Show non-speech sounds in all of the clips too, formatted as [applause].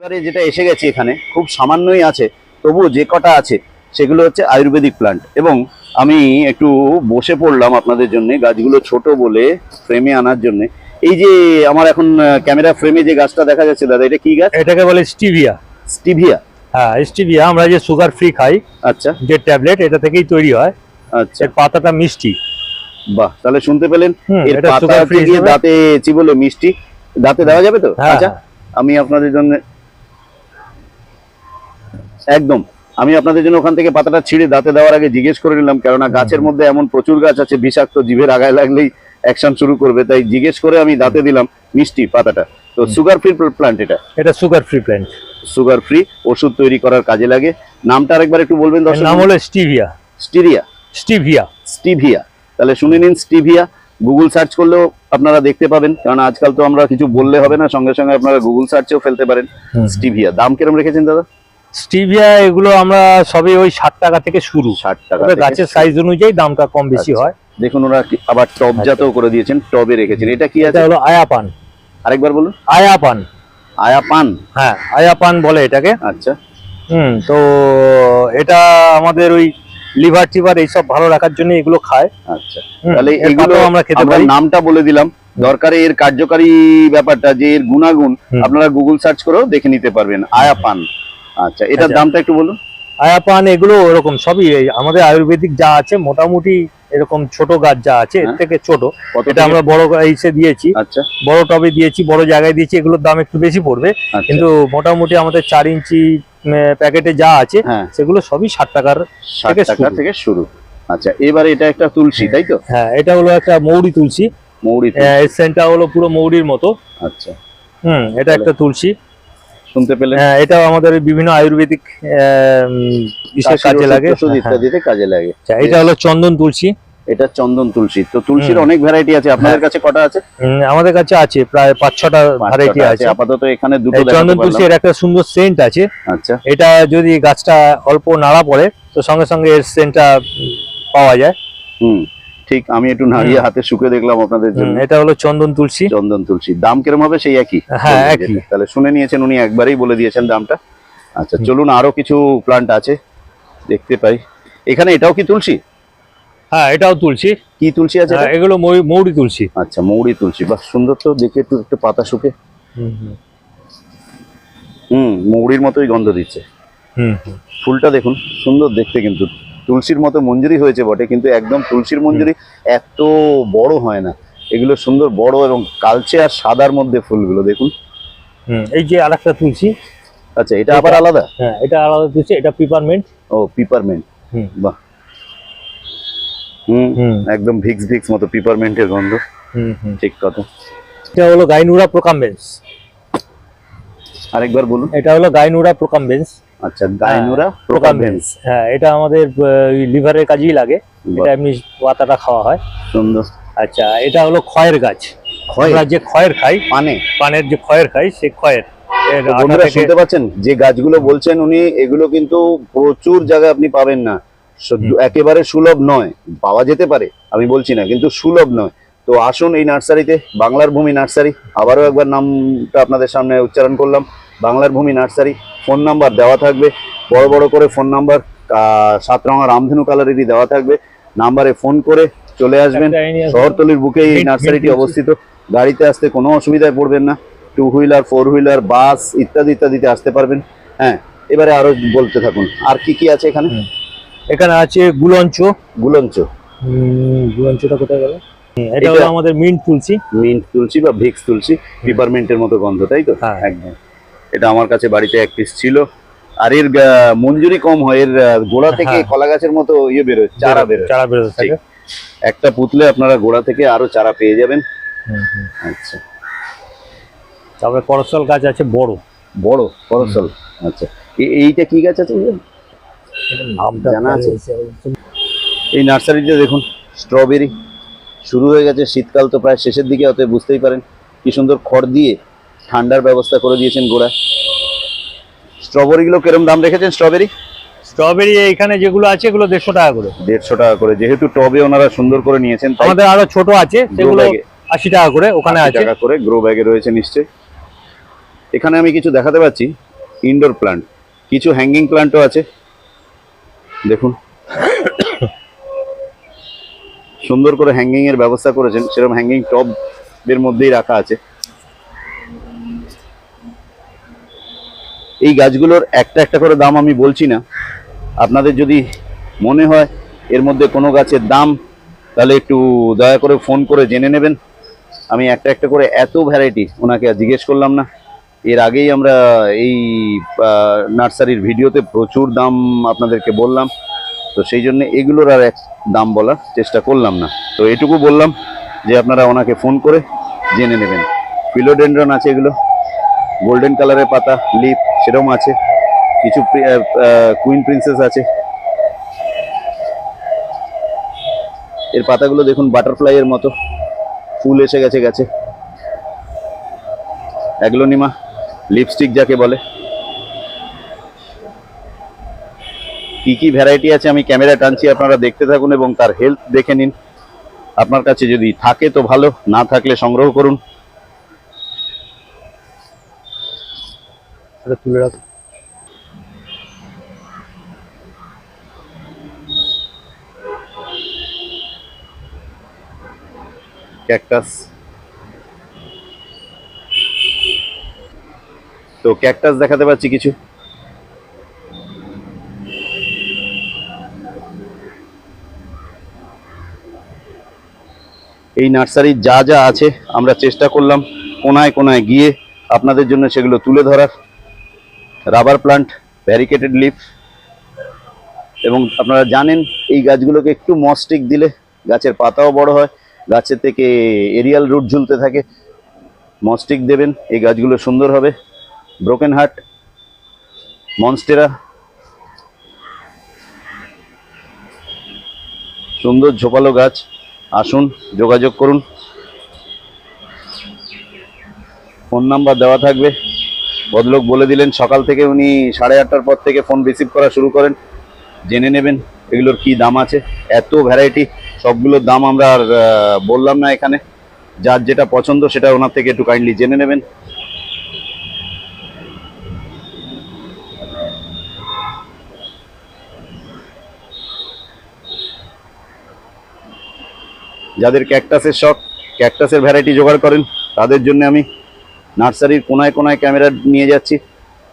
এবারে যেটা এসে গেছে এখানে খুব সামান্যই আছে তবুও যে কটা আছে সেগুলো হচ্ছে আয়ুর্বেদিক প্লান্ট এবং আমি একটু বসে পড়লাম আপনাদের জন্য গাছগুলো ছোট বলে ফ্রেমে আনার জন্য। এই যে আমার এখন ক্যামেরা ফ্রেমে যে গাছটা দেখা যাচ্ছে দাদা এটা কি গাছ? এটাকে বলে স্টিভিয়া। স্টিভিয়া? হ্যাঁ স্টিভিয়া আমরা যে সুগার ফ্রি খাই আচ্ছা। যে ট্যাবলেট এটা থেকেই তৈরি হয়। আচ্ছা। এর পাতাটা মিষ্টি। বাহ তাহলে শুনতে পেলেন? এর এটা পাতা হচ্ছে free গিয়ে দাঁতে চিবলো মিষ্টি দাঁতে দেওয়া যাবে তো? হ্যাঁ, আচ্ছা হ্যাঁ। আমি আপনাদের জন্য একদম। আমি আপনাদের জন্য ওখান থেকে পাতাটা ছিঁড়ে দাঁতে দেওয়ার আগে জিজ্ঞেস করে নিলাম কেননা গাছের মধ্যে এমন প্রচুর গাছ আছে বিষাক্ত জীবের আগায় লাগলেই অ্যাকশন শুরু করবে। তাই জিজ্ঞেস করে আমি দাঁতে দিলাম মিষ্টি পাতাটা। তো সুগার ফ্রি প্লান্ট এটা। এটা sugar free plant sugar free ওষুধ তৈরি করার কাজে লাগে। নামটা আরেকবার একটু বলবেন দর্শক। নাম হলো স্টিভিয়া। স্টিরিয়া স্টিভিয়া। স্টিভিয়া। তাহলে শুনে নিন স্টিভিয়া। গুগল সার্চ করলেও আপনারা দেখতে পাবেন কারণ আজকাল তো আমরা কিছু বললে হবে না সঙ্গে সঙ্গে আপনারা গুগল সার্চেও ফেলতে পারেন স্টিভিয়া। দাম কিরম রেখেছেন দাদা? স্টিভিয়া এগুলো আমরা সবই ওই ষাট টাকা থেকে শুরু। ষাট টাকা গাছের সাইজ অনুযায়ী দামটা কম বেশি আচ্ছা। হয়। দেখুন ওরা আবার টব জাতও করে দিয়েছেন টবে রেখেছেন। এটা কি আছে? হলো আয়াপান। আরেকবার বলুন। আয়াপান। আয়া পান হ্যাঁ আয়াপান বলে এটাকে। আচ্ছা। হুম তো এটা আমাদের ওই লিভার টিভার এইসব ভালো রাখার জন্য এগুলো খায়। আচ্ছা। তাহলে এগুলো আমরা খেতে পারি। নামটা বলে দিলাম। দরকারে এর কার্যকারী ব্যাপারটা যে এর গুণাগুণ আপনারা গুগল সার্চ করেও দেখে নিতে পারবেন। আয়া পান আচ্ছা এটার আচ্ছা। দামটা একটু বলুন। আয়াপান এগুলো ওরকম সবই আমাদের আয়ুর্বেদিক যা আছে মোটামুটি এরকম ছোট গাছ যা আছে এর হ্যাঁ। থেকে ছোট। এটা আমরা বড় ইসে দিয়েছি। আচ্ছা। বড় টবে দিয়েছি বড় জায়গায় দিয়েছি এগুলোর দাম একটু বেশি পড়বে। আচ্ছা। কিন্তু মোটামুটি আমাদের চার ইঞ্চি প্যাকেটে যা আছে হ্যাঁ। সেগুলো সবই ষাট টাকার থেকে টাকা শুরু। থেকে শুরু। আচ্ছা এবারে এটা একটা তুলসী তাই তো? হ্যাঁ এটা হলো একটা মৌরি তুলসী। মৌরি এর সেন্টটা হলো পুরো মৌরির মতো। আচ্ছা। হুম এটা একটা তুলসী। শুনতে পেলেন? হ্যাঁ এটাও আমাদের বিভিন্ন আয়ুর্বেদিক উম, কাজে লাগে। হ্যাঁ, ইত্যাদিতে কাজে লাগে। আচ্ছা, এটা হলো চন্দন তুলসী। এটা চন্দন তুলসী। তো তুলসীর অনেক ভ্যারাইটি আছে। আপনাদের কাছে কটা আছে? আমাদের কাছে আছে প্রায় পাঁচ ছটা ভ্যারাইটি আছে। আপাতত এখানে দুটো চন্দন তুলসী এর একটা সুন্দর সেন্ট আছে। আচ্ছা। এটা যদি গাছটা অল্প নাড়া পড়ে তো সঙ্গে সঙ্গে এর সেন্টটা পাওয়া যায়। হুম। ঠিক আমি একটু নাড়িয়ে হাতে শুকে দেখলাম আপনাদের জন্য। এটা হলো চন্দন তুলসী। চন্দন তুলসী। দাম কিরম হবে? সেই একই। হ্যাঁ, একই। তাহলে শুনে নিয়েছেন উনি একবারেই বলে দিয়েছেন দামটা। আচ্ছা চলুন আরও কিছু প্লান্ট আছে। দেখতে পাই। এখানে এটাও কি তুলসী? হ্যাঁ এটাও তুলসী। কি তুলসী আছে হ্যাঁ, এগুলো মৌরি তুলসী। আচ্ছা মৌরি তুলসী। বাহ সুন্দর তো দেখে একটু একটু পাতা শুকে। হুম হুম, হুম মৌরির মতোই গন্ধ দিচ্ছে। হুম। ফুলটা দেখুন সুন্দর দেখতে কিন্তু। তুলসীর মতো মঞ্জুরি হয়েছে বটে কিন্তু একদম তুলসীর মঞ্জুরি এত বড় হয় না। এগুলো সুন্দর বড় এবং কালচে আর সাদার মধ্যে ফুলগুলো দেখুন। এই যে আরেকটা তুলসী। আচ্ছা এটা আবার আলাদা? হ্যাঁ এটা আলাদা তুলসী এটা পিপারমেন্ট ও পিপারমেন্ট হুম। বাহ। হুম একদম ভিক্স ভিক্স মতো পিপারমেন্টের গন্ধ। হুম হুম। ঠিক কথা। এটা হলো গাইনুরা প্রোকামবেন্স আরেকবার বলুন। এটা হলো গাইনুরা প্রোকামবেন্স আচ্ছা গাইনুরা প্রোকাভেন্স হ্যাঁ এটা আমাদের লিভারের কাজেই লাগে। এটা এমনি পাতাটা খাওয়া হয়। সুন্দর। আচ্ছা এটা হলো খয়ের গাছ। খয়ের? আমরা যে খয়ের খাই পানে? পানের যে খয়ের খাই সেই খয়ের। বন্ধুরা শুনতে পাচ্ছেন যে গাছগুলো বলছেন উনি এগুলো কিন্তু প্রচুর জায়গায় আপনি পাবেন না। একেবারে সুলভ নয়। পাওয়া যেতে পারে আমি বলছি না কিন্তু সুলভ নয়। তো আসুন এই নার্সারিতে বাংলার ভূমি নার্সারি। আবারও একবার নামটা আপনাদের সামনে উচ্চারণ করলাম। বাংলার ভূমি নার্সারি। ফোন নাম্বার দেওয়া থাকবে। বড় বড় করে ফোন নাম্বার সাত রঙা রামধেনু কালারেরই দেওয়া থাকবে। নাম্বারে ফোন করে চলে আসবেন। শহরতলির বুকে এই নার্সারিটি অবস্থিত। গাড়িতে আসতে কোনো অসুবিধায় পড়বেন না। Two wheeler four wheeler bus ইত্যাদি ইত্যাদিতে আসতে পারবেন। হ্যাঁ এবারে আরও বলতে থাকুন। আর কি কি আছে এখানে? এখানে আছে গুলঞ্চ। গুলঞ্চ। গুলঞ্চটা কোথায় গেল? এটা এটা- হলো আমাদের মিন্ট তুলসী। মিন্ট তুলসী বা ভিক্স তুলসী পিপারমেন্টের মতো গন্ধ তাই তো? হ্যাঁ। একদম। এটা আমার কাছে বাড়িতে এক পিস ছিল। আর এর মঞ্জুরি কম হয় এর গোড়া [laughs] থেকে। কলা গাছের মতো ইয়ে বেরোয় চারা বেরোয়। চারা বেরোতে থাকে। একটা পুতলে আপনারা গোড়া থেকে আরও চারা পেয়ে যাবেন। আচ্ছা। তারপরে করসল গাছ আছে বড়। বড় করসল আচ্ছা। এইটা কি গাছ আছে জানা আছে? এই নার্সারিতে দেখুন স্ট্রবেরি। শুরু হয়ে গেছে শীতকাল তো প্রায় শেষের দিকে অতএব বুঝতেই পারেন। কি সুন্দর খড় দিয়ে ঠান্ডার ব্যবস্থা করে দিয়েছেন গোড়ায়। স্ট্রবেরিগুলো কিরম দাম রেখেছেন স্ট্রবেরি? স্ট্রবেরি এখানে যেগুলো আছে এগুলো দেড়শো টাকা করে। দেড়শো টাকা করে যেহেতু টবে ওনারা সুন্দর করে নিয়েছেন আমাদের আরও ছোট আছে সেগুলো আশি টাকা করে ওখানে আছে। টাকা করে গ্রো ব্যাগে রয়েছে নিশ্চয়ই। এখানে আমি কিছু দেখাতে পাচ্ছি ইনডোর প্লান্ট কিছু হ্যাঙ্গিং প্লান্টও আছে। দেখুন। সুন্দর করে হ্যাঙ্গিং এর ব্যবস্থা করেছেন সেরকম হ্যাঙ্গিং টব এর মধ্যেই রাখা আছে। এই গাছগুলোর একটা একটা করে দাম আমি বলছি না। আপনাদের যদি মনে হয় এর মধ্যে কোনো গাছের দাম, তাহলে একটু দয়া করে ফোন করে জেনে নেবেন। আমি একটা একটা করে এত ভ্যারাইটি ওনাকে জিজ্ঞেস করলাম না। এর আগেই আমরা এই নার্সারির ভিডিওতে প্রচুর দাম আপনাদেরকে বললাম। তো সেই জন্য এগুলোর আর এক দাম বলার চেষ্টা করলাম না। তো এটুকু বললাম যে আপনারা ওনাকে ফোন করে জেনে নেবেন। ফিলোডেন্ড্রন আছে এগুলো। গোল্ডেন কালারের পাতা লিপ সেরকম আছে। কিছু কুইন প্রিন্সেস আছে। এর পাতাগুলো দেখুন বাটারফ্লাই এর মতো। ফুল এসে গেছে গেছে। অ্যাগ্লোনিমা লিপস্টিক যাকে বলে। কি কি ভ্যারাইটি আছে আমি ক্যামেরা টানছি, আপনারা দেখতে থাকুন এবং তার হেলথ দেখে নিন। আপনার কাছে যদি থাকে তো ভালো, না থাকলে সংগ্রহ করুন। এটা তুলে রাখো। ক্যাকটাস। তো ক্যাকটাস দেখাতে পাচ্ছি কিছু। এই নার্সারির যা যা আছে, আমরা চেষ্টা করলাম কোনায় কোনায় গিয়ে আপনাদের জন্য সেগুলো তুলে ধরার। রাবার প্লান্ট ব্যারিকেটেড লিফ এবং আপনারা জানেন এই গাছগুলোকে একটু মস্টিক দিলে গাছের পাতাও বড় হয় গাছের থেকে এরিয়াল রুট ঝুলতে থাকে। মস্টিক দেবেন, এই গাছগুলো সুন্দর হবে। ব্রোকেন হার্ট মনস্টেরা সুন্দর ঝোপালো গাছ, আসুন, যোগাযোগ করুন। ফোন নাম্বার দেওয়া থাকবে। ভদ্রলোক বলে দিলেন, সকাল থেকে উনি সাড়ে আটটার পর থেকে ফোন রিসিভ করা শুরু করেন। জেনে নেবেন এগুলোর কি দাম আছে। এত ভ্যারাইটি সবগুলোর দাম আমরা আর বললাম না এখানে। যার যেটা পছন্দ সেটা ওনার থেকে একটু কাইন্ডলি জেনে নেবেন। যাদের ক্যাকটাসের শখ ক্যাকটাসের ভ্যারাইটি জোগাড় করেন, তাদের জন্য আমি নার্সারির কোনায় কোনায় ক্যামেরা নিয়ে যাচ্ছি,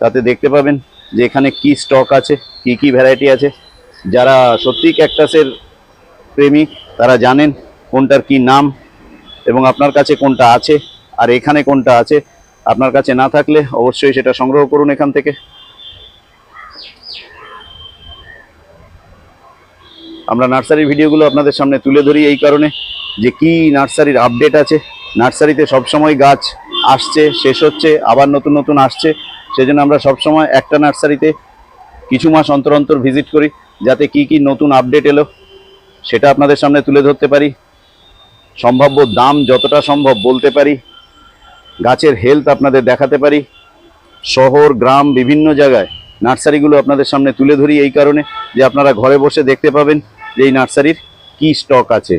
তাতে দেখতে পাবেন যে এখানে কি স্টক আছে, কি কি ভ্যারাইটি আছে। যারা সত্যি ক্যাকটাসের প্রেমী, তারা জানেন কোনটার কি নাম এবং আপনার কাছে কোনটা আছে আর এখানে কোনটা আছে। আপনার কাছে না থাকলে অবশ্যই সেটা সংগ্রহ করুন এখান থেকে। আমরা নার্সারির ভিডিওগুলো আপনাদের সামনে তুলে ধরি এই কারণে যে কি নার্সারির আপডেট আছে। নার্সারিতে সবসময় গাছ আসছে, শেষ হচ্ছে, আবার নতুন নতুন আসছে। সেজন্য আমরা সবসময় একটা নার্সারিতে কিছু মাস অন্তর অন্তর ভিজিট করি, যাতে কি কি নতুন আপডেট এলো, সেটা আপনাদের সামনে তুলে ধরতে পারি। সম্ভাব্য দাম যতটা সম্ভব বলতে পারি। গাছের হেলথ আপনাদের দেখাতে পারি। শহর, গ্রাম, বিভিন্ন জায়গায় নার্সারিগুলো আপনাদের সামনে তুলে ধরি এই কারণে যে আপনারা ঘরে বসে দেখতে পাবেন যে এই নার্সারির কি স্টক আছে।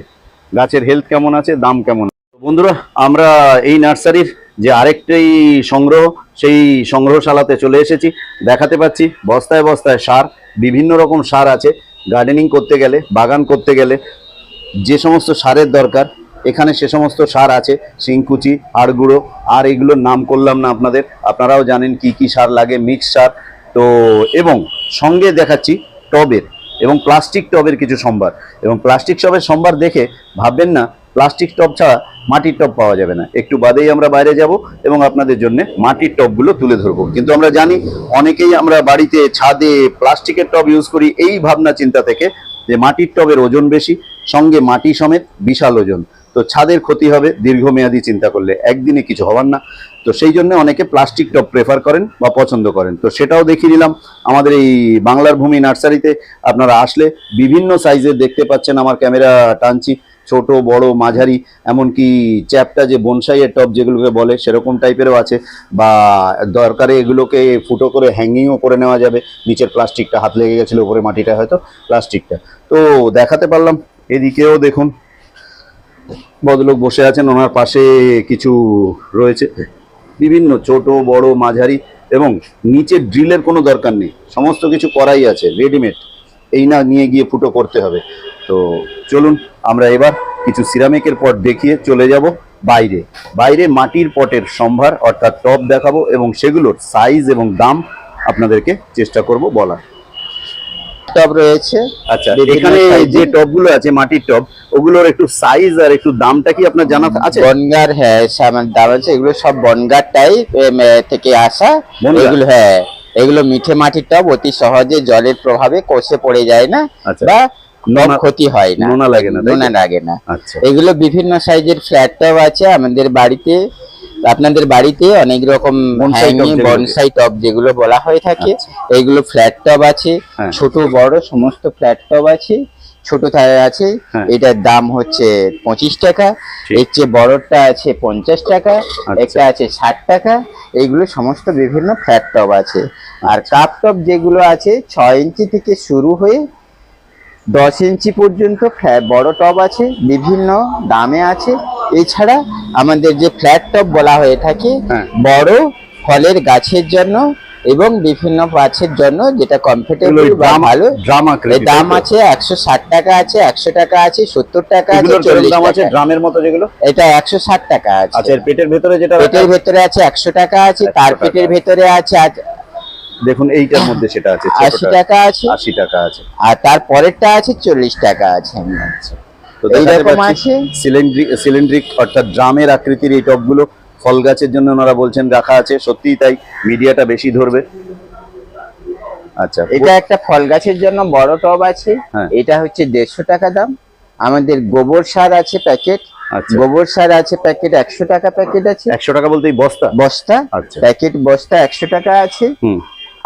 গাছের হেলথ কেমন আছে, দাম কেমন বন্ধুরা, আমরা এই নার্সারির যে আরেকটাই সংগ্রহ, সেই সংগ্রহশালাতে চলে এসেছি। দেখাতে পাচ্ছি বস্তায় বস্তায় সার, বিভিন্ন রকম সার আছে। গার্ডেনিং করতে গেলে, বাগান করতে গেলে যে সমস্ত সারের দরকার, এখানে সে সমস্ত সার আছে। শিংকুচি হাড়গুঁড়ো আর এগুলোর নাম করলাম না আপনাদের। আপনারাও জানেন কি কি সার লাগে মিক্স সার। তো এবং সঙ্গে দেখাচ্ছি টবের এবং প্লাস্টিক টবের কিছু সম্ভার। এবং প্লাস্টিক টবের সম্ভার দেখে ভাববেন না প্লাস্টিক টব ছাড়া মাটির টব পাওয়া যাবে না। একটু বাদেই আমরা বাইরে যাব এবং আপনাদের জন্য মাটির টবগুলো তুলে ধরবো। কিন্তু আমরা জানি অনেকেই আমরা বাড়িতে ছাদে প্লাস্টিকের টব ইউজ করি, এই ভাবনা চিন্তা থেকে যে মাটির টবের ওজন বেশি, সঙ্গে মাটি সমেত বিশাল ওজন। তো ছাদের ক্ষতি হবে, দীর্ঘমেয়াদী চিন্তা করলে একদিনে কিছু হবার না। তো সেই জন্য অনেকে প্লাস্টিক টব প্রেফার করেন বা পছন্দ করেন। তো সেটাও দেখিয়ে দিলাম। আমাদের এই বাংলার ভূমি নার্সারিতে আপনারা আসলে বিভিন্ন সাইজের দেখতে পাচ্ছেন। আমার ক্যামেরা টানছি। ছোট, বড়, মাঝারি, এমনকি চ্যাপটা যে বনসাইয়ের টব যেগুলোকে বলে সেরকম টাইপেরও আছে বা দরকারে এগুলোকে ফুটো করে হ্যাঙ্গিংও করে নেওয়া যাবে। নিচের প্লাস্টিকটা হাত লেগে গেছিল, উপরে মাটিটা হয়তো প্লাস্টিকটা তো দেখাতে পারলাম, এদিকেও দেখুন, ভদ্রলোক বসে আছেন, ওনার পাশে কিছু রয়েছে। বিভিন্ন ছোট, বড়, মাঝারি এবং নিচে ড্রিলের কোনো দরকার নেই। সমস্ত কিছু করাই আছে রেডিমেড এই না নিয়ে গিয়ে ফুটো করতে হবে। তো চলুন আমরা এবার কিছু সিরামিকের পট দেখিয়ে চলে যাব বাইরে। বাইরে মাটির পটের সম্ভার অর্থাৎ টপ দেখাবো এবং সেগুলোর সাইজ এবং দাম আপনাদেরকে চেষ্টা করব বলার। টব রয়েছে। আচ্ছা এখানে। যে টবগুলো আছে মাটির টব ওগুলোর একটু সাইজ আর একটু দামটা কি আপনার জানা আছে? বনগার হ্যাঁ দাম আছে এগুলো সব বনগার টাইপ থেকে আসা। এগুলো হ্যাঁ। এগুলো মিঠে মাটির টব অতি সহজে জলের প্রভাবে কষে পড়ে যায় না আচ্ছা। বা ক্ষতি হয় না। নোনা লাগে না, নোনা লাগে না। আচ্ছা। এগুলো বিভিন্ন সাইজের ফ্ল্যাট টব আছে আমাদের বাড়িতে। আপনাদের বাড়িতে অনেক রকম বনসাই টব যেগুলো বলা হয়ে থাকে এইগুলো ফ্ল্যাট টব আছে হ্যাঁ। ছোট বড় সমস্ত ফ্ল্যাট টব আছে ছোট থায় আছে হ্যাঁ। এটার দাম হচ্ছে পঁচিশ টাকা এর চেয়ে বড়টা আছে পঞ্চাশ টাকা একটা আছে ষাট টাকা এইগুলো সমস্ত বিভিন্ন ফ্ল্যাট টব আছে আর আচ্ছা। কাপ টপ যেগুলো আছে ছয় ইঞ্চি থেকে শুরু হয়ে দশ ইঞ্চি পর্যন্ত বড় টব আছে বিভিন্ন দামে আছে। এছাড়া আমাদের যে ফ্ল্যাট টব বলা হয়ে থাকে হ্যাঁ। বড় ফলের গাছের জন্য এবং বিভিন্ন গাছের জন্য যেটা কমফোর্টেবল বা ভালো। দাম আছে একশো ষাট টাকা আছে একশো টাকা আছে সত্তর টাকা আছে দাম আছে ড্রামের মতো যেগুলো? এটা একশো ষাট টাকা আচ্ছা আছে এর পেটের ভেতরে যেটা পেটের ভেতরে আছে একশো টাকা আছে 100 তার পেটের ভেতরে আছে দেখুন এইটার মধ্যে সেটা আছে আশি টাকা আছে। আশি টাকা আছে। আর তার পরেরটা আছে চল্লিশ টাকা আছে তো এইরকম আছে। সিলিন্ড্রিক সিলিন্ড্রিক অর্থাৎ ড্রামের আকৃতির এই টবগুলো ফল গাছের জন্য ওনারা বলছেন রাখা আছে সত্যিই তাই মিডিয়াটা বেশি ধরবে। আচ্ছা এটা একটা ফল গাছের জন্য বড় টব আছে হ্যাঁ। এটা হচ্ছে দেড়শো টাকা দাম। আমাদের গোবর সার আছে প্যাকেট আচ্ছা। গোবর সার আছে প্যাকেট একশো টাকা প্যাকেট আছে। একশো টাকা বলতে বস্তা? বস্তা আচ্ছা। প্যাকেট বস্তা একশো টাকা আছে। হুম।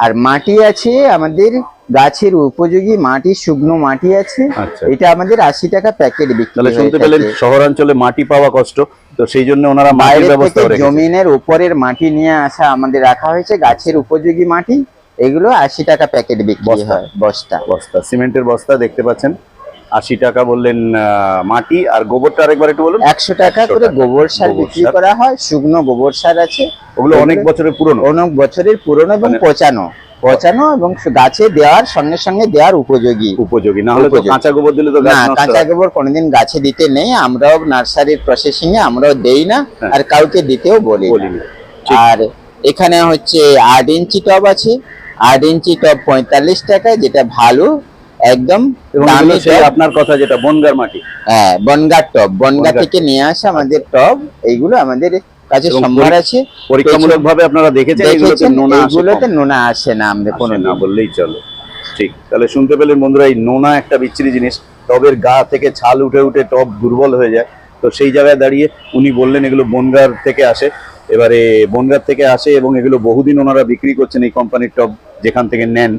আর মাটি আছে আমাদের গাছের উপযোগী মাটি শুকনো মাটি আছে। আচ্ছা। এটা আমাদের আশি টাকা প্যাকেট বিক্রি তাহলে শুনতে পেলেন শহরাঞ্চলে মাটি পাওয়া কষ্ট তো সেই জন্য ওনারা মাটির বাইরে ব্যবস্থা রেখেছে জমিনের উপরের মাটি নিয়ে আসা আমাদের রাখা হয়েছে গাছের উপযোগী মাটি। এগুলো আশি টাকা প্যাকেট বিক্রি। হয় বস্তা। বস্তা সিমেন্টের বস্তা দেখতে পাচ্ছেন। আশি টাকা বললেন মাটি আর গোবরটা আরেকবার একটু বলুন। একশো টাকা করে গোবর সার বিক্রি করা হয় শুকনো গোবর সার আছে। ওগুলো অনেক বছরের পুরনো। অনেক বছরের পুরনো এবং মানে- পচানো। পচানো এবং গাছে দেওয়ার সঙ্গে সঙ্গে দেওয়ার উপযোগী। উপযোগী। না হলে তো কাঁচা গোবর দিলে তো না কাঁচা। গোবর কোনোদিন গাছে দিতে নেই আমরাও নার্সারির প্রসেসিং এ আমরাও দেই না হ্যাঁ। আর কাউকে দিতেও বলি। আর এখানে হচ্ছে আট ইঞ্চি টব আছে। আট ইঞ্চি টব পঁয়তাল্লিশ টাকা যেটা ভালো একদম আপনার কথা যেটা বনগার মাটি। হ্যাঁ বনগার টব বনগা থেকে নিয়ে আসা আমাদের টব এইগুলো আমাদের কাছে সম্ভার আছে। পরীক্ষামূলক ভাবে আপনারা দেখেছেন এগুলোতে নোনা আসে নোনা আসে না আমাদের কোনো না বললেই চলে। ঠিক তাহলে শুনতে পেলেন বন্ধুরা এই নোনা একটা বিচ্ছিরি জিনিস। টবের গা থেকে ছাল উঠে উঠে টব দুর্বল হয়ে যায়। তো সেই জায়গায় দাঁড়িয়ে উনি বললেন এগুলো বনগার থেকে আসে। এবারে বনগার থেকে আসে এবং এগুলো বহুদিন ওনারা বিক্রি করছেন এই কোম্পানির টব যেখান থেকে নেন।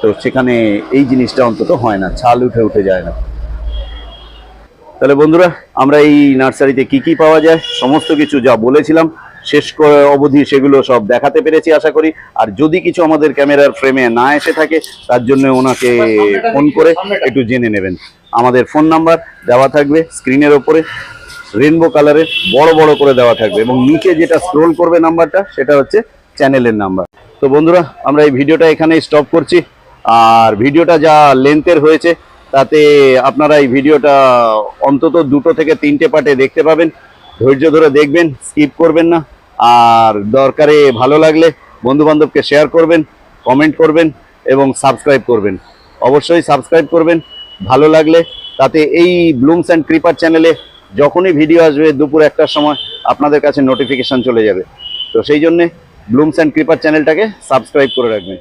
তো সেখানে এই জিনিসটা অন্তত হয় না, ছাল উঠে উঠে যায় না। তাহলে বন্ধুরা, আমরা এই নার্সারিতে কি কি পাওয়া যায়, সমস্ত কিছু যা বলেছিলাম, শেষ অবধি সেগুলো সব দেখাতে পেরেছি আশা করি। আর যদি কিছু আমাদের ক্যামেরার ফ্রেমে না এসে থাকে, তার জন্য ওনাকে ফোন করে একটু জেনে নেবেন। আমাদের ফোন নাম্বার দেওয়া থাকবে স্ক্রিনের ওপরে, রেনবো কালারের বড় বড় করে দেওয়া থাকবে এবং নিচে যেটা স্ক্রোল করবে নাম্বারটা, সেটা হচ্ছে চ্যানেলের নাম্বার। তো বন্ধুরা, আমরা এই ভিডিওটা এখানেই স্টপ করছি। আর ভিডিওটা যা লেন্থের হয়েছে, তাতে আপনারা এই ভিডিওটা অন্তত দুটো থেকে তিনটে পার্টে দেখতে পাবেন। ধৈর্য ধরে দেখবেন স্কিপ করবেন না। আর দরকারে ভালো লাগলে বন্ধু বান্ধবকে শেয়ার করবেন কমেন্ট করবেন এবং সাবস্ক্রাইব করবেন। অবশ্যই সাবস্ক্রাইব করবেন, ভালো লাগলে। তাতে এই ব্লুমস অ্যান্ড ক্রিপার চ্যানেলে যখনই ভিডিও আসবে দুপুর একটার সময়, আপনাদের কাছে নোটিফিকেশন চলে যাবে। তো সেই জন্যে ব্লুমস অ্যান্ড ক্রিপার চ্যানেলটাকে সাবস্ক্রাইব করে রাখবেন।